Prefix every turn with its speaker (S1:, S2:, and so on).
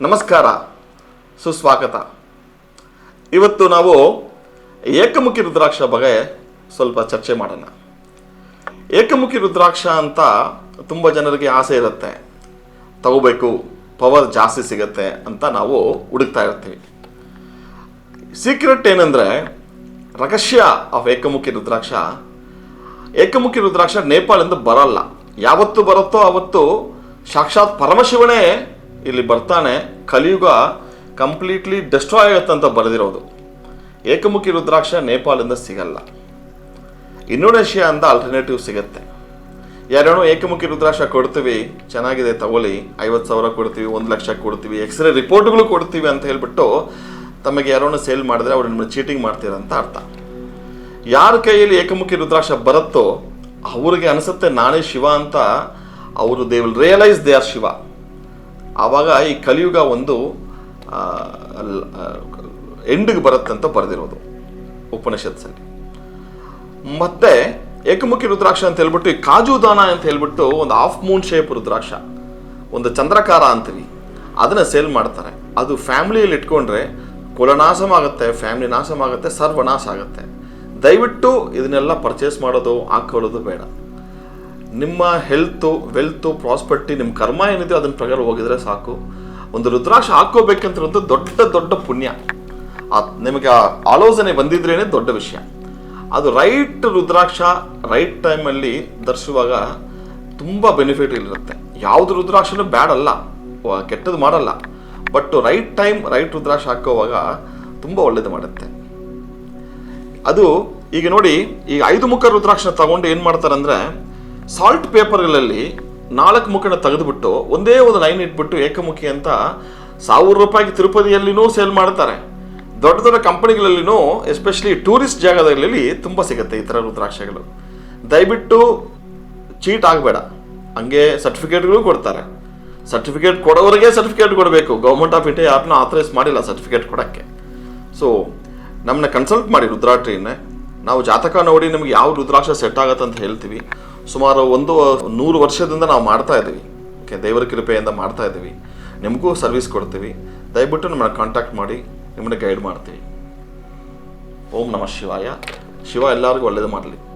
S1: ನಮಸ್ಕಾರ. ಸುಸ್ವಾಗತ. ಇವತ್ತು ನಾವು ಏಕಮುಖಿ ರುದ್ರಾಕ್ಷ ಬಗ್ಗೆ ಸ್ವಲ್ಪ ಚರ್ಚೆ ಮಾಡೋಣ. ಏಕಮುಖಿ ರುದ್ರಾಕ್ಷ ಅಂತ ತುಂಬ ಜನರಿಗೆ ಆಸೆ ಇರುತ್ತೆ. ತಗೋಬೇಕು ಪವರ್ ಜಾಸ್ತಿ ಸಿಗುತ್ತೆ ಅಂತ ನಾವು ಹುಡುಕ್ತಾ ಇರ್ತೀವಿ. ಸೀಕ್ರೆಟ್ ಏನಂದರೆ, ರಹಸ್ಯ ಆಫ್ ಏಕಮುಖಿ ರುದ್ರಾಕ್ಷ ಏಕಮುಖಿ ರುದ್ರಾಕ್ಷ ನೇಪಾಳಿಂದ ಬರಲ್ಲ. ಯಾವತ್ತು ಬರುತ್ತೋ ಅವತ್ತು ಸಾಕ್ಷಾತ್ ಪರಮಶಿವನೇ ಇಲ್ಲಿ ಬರ್ತಾನೆ, ಕಲಿಯುಗ ಕಂಪ್ಲೀಟ್ಲಿ ಡೆಸ್ಟ್ರಾಯ್ ಆಗುತ್ತೆ ಅಂತ ಬರೆದಿರೋದು. ಏಕಮುಖಿ ರುದ್ರಾಕ್ಷ ನೇಪಾಳಿಂದ ಸಿಗಲ್ಲ. ಇಂಡೋನೇಷ್ಯಾ ಅಂತ ಆಲ್ಟರ್ನೇಟಿವ್ ಸಿಗುತ್ತೆ. ಯಾರೇನೋ ಏಕಮುಖಿ ರುದ್ರಾಕ್ಷ ಕೊಡ್ತೀವಿ, ಚೆನ್ನಾಗಿದೆ ತಗೊಳ್ಳಿ. ಐವತ್ತು ಸಾವಿರ ಕೊಡ್ತೀವಿ, ಒಂದು ಲಕ್ಷ ಕೊಡ್ತೀವಿ ಎಕ್ಸ್ರೇ ರಿಪೋರ್ಟ್ಗಳು ಕೊಡ್ತೀವಿ ಅಂತ ಹೇಳ್ಬಿಟ್ಟು ತಮಗೆ ಯಾರೋ ಸೇಲ್ ಮಾಡಿದ್ರೆ ಅವ್ರು ನಿಮ್ಮನ್ನು ಚೀಟಿಂಗ್ ಮಾಡ್ತೀರಂತ ಅರ್ಥ. ಯಾರ ಕೈಯಲ್ಲಿ ಏಕಮುಖಿ ರುದ್ರಾಕ್ಷ ಬರುತ್ತೋ ಅವ್ರಿಗೆ ಅನಿಸುತ್ತೆ ನಾನೇ ಶಿವ ಅಂತ. ಅವರು they will realise they are Shiva. ಆವಾಗ ಈ ಕಲಿಯುಗ ಒಂದು ಎಂಡಿಗೆ ಬರುತ್ತೆ ಅಂತ ಬರೆದಿರೋದು ಉಪನಿಷತ್ಸಲ್ಲಿ. ಮತ್ತೆ ಏಕಮುಖಿ ರುದ್ರಾಕ್ಷ ಅಂತ ಹೇಳ್ಬಿಟ್ಟು, ಈ ಕಾಜುದಾನ ಅಂತ ಹೇಳ್ಬಿಟ್ಟು ಒಂದು ಆಫ್ ಮೂನ್ ಶೇಪ್ ರುದ್ರಾಕ್ಷ, ಒಂದು ಚಂದ್ರಕಾರ ಅಂತೀವಿ, ಅದನ್ನ ಸೇಲ್ ಮಾಡ್ತಾರೆ. ಅದು ಫ್ಯಾಮಿಲಿಯಲ್ಲಿ ಇಟ್ಕೊಂಡ್ರೆ ಕುಲನಾಶಮಾಗುತ್ತೆ ಫ್ಯಾಮಿಲಿ ನಾಶಮಾಗುತ್ತೆ ಸರ್ವನಾಶ ಆಗುತ್ತೆ. ದಯವಿಟ್ಟು ಇದನ್ನೆಲ್ಲ ಪರ್ಚೇಸ್ ಮಾಡೋದು ಹಾಕೊಳ್ಳೋದು ಬೇಡ. ನಿಮ್ಮ ಹೆಲ್ತು, ವೆಲ್ತು, ಪ್ರಾಸ್ಪರ್ಟಿ ನಿಮ್ಮ ಕರ್ಮ ಏನಿದೆ ಅದನ್ನ ಪ್ರಕಾರ ಹೋಗಿದ್ರೆ ಸಾಕು. ಒಂದು ರುದ್ರಾಕ್ಷ ಹಾಕೋಬೇಕಂತಿರೋದು ದೊಡ್ಡ ದೊಡ್ಡ ಪುಣ್ಯ. ಆ, ನಿಮಗೆ ಆ ಆಲೋಚನೆ ಬಂದಿದ್ರೇನೆ ದೊಡ್ಡ ವಿಷಯ. ಅದು ರೈಟ್ ರುದ್ರಾಕ್ಷ, ರೈಟ್ ಟೈಮಲ್ಲಿ ಧರಿಸುವಾಗ ತುಂಬ ಬೆನಿಫಿಟ್ ಇರುತ್ತೆ. ಯಾವುದು ರುದ್ರಾಕ್ಷನೂ ಬ್ಯಾಡ್ ಅಲ್ಲ ಕೆಟ್ಟದ್ದು ಮಾಡಲ್ಲ. But right time, right rudraksha ಹಾಕೋವಾಗ ತುಂಬ ಒಳ್ಳೇದು ಮಾಡುತ್ತೆ. ಅದು, ಈಗ ನೋಡಿ ಈಗ ಐದು ಮುಖ ರುದ್ರಾಕ್ಷನ ತಗೊಂಡು ಏನು ಮಾಡ್ತಾರಂದ್ರೆ ಸಾಲ್ಟ್ ಪೇಪರ್ಗಳಲ್ಲಿ ನಾಲ್ಕು ಮುಖನ ತೆಗೆದುಬಿಟ್ಟು ಒಂದೇ ಒಂದು ಲೈನ್ ಇಟ್ಬಿಟ್ಟು ಏಕಮುಖಿ ಅಂತ ಸಾವಿರ ರೂಪಾಯಿಗೆ ತಿರುಪತಿಯಲ್ಲಿನೂ ಸೇಲ್ ಮಾಡ್ತಾರೆ. ದೊಡ್ಡ ದೊಡ್ಡ ಕಂಪನಿಗಳಲ್ಲಿನೂ, ಎಸ್ಪೆಷಲಿ ಟೂರಿಸ್ಟ್ ಜಾಗದಲ್ಲಿ ತುಂಬ ಸಿಗುತ್ತೆ ಈ ಥರ ರುದ್ರಾಕ್ಷಗಳು. ದಯವಿಟ್ಟು ಚೀಟ್ ಆಗಬೇಡ. ಹಂಗೆ ಸರ್ಟಿಫಿಕೇಟ್ಗಳು ಕೊಡ್ತಾರೆ. ಸರ್ಟಿಫಿಕೇಟ್ ಕೊಡೋರಿಗೆ ಸರ್ಟಿಫಿಕೇಟ್ ಕೊಡಬೇಕು. ಗೌರ್ಮೆಂಟ್ ಆಫ್ ಇಂಡಿಯಾ ಯಾರನ್ನೂ ಆಥರೈಸ್ ಮಾಡಿಲ್ಲ ಸರ್ಟಿಫಿಕೇಟ್ ಕೊಡೋಕ್ಕೆ. ಸೊ ನಮ್ಮನ್ನ ಕನ್ಸಲ್ಟ್ ಮಾಡಿ ರುದ್ರಾಟ್ರಿನೇ ನಾವು ಜಾತಕ ನೋಡಿ ನಿಮ್ಗೆ ಯಾವ ರುದ್ರಾಕ್ಷ ಸೆಟ್ ಆಗತ್ತೆ ಅಂತ ಹೇಳ್ತೀವಿ. ಸುಮಾರು ಒಂದು, ನೂರು ವರ್ಷದಿಂದ ನಾವು ಮಾಡ್ತಾ ಇದ್ದೀವಿ. ಓಕೆ ದೇವರ ಕೃಪೆಯಿಂದ ಮಾಡ್ತಾ ಇದ್ದೀವಿ. ನಿಮಗೂ ಸರ್ವಿಸ್ ಕೊಡ್ತೀವಿ. ದಯವಿಟ್ಟು ನಿಮ್ಮನ್ನ ಕಾಂಟ್ಯಾಕ್ಟ್ ಮಾಡಿ, ನಿಮ್ಮನ್ನ ಗೈಡ್ ಮಾಡ್ತೀವಿ. ಓಂ ನಮಃ ಶಿವಾಯ. ಶಿವ ಎಲ್ಲರಿಗೂ ಒಳ್ಳೇದು ಮಾಡಲಿ.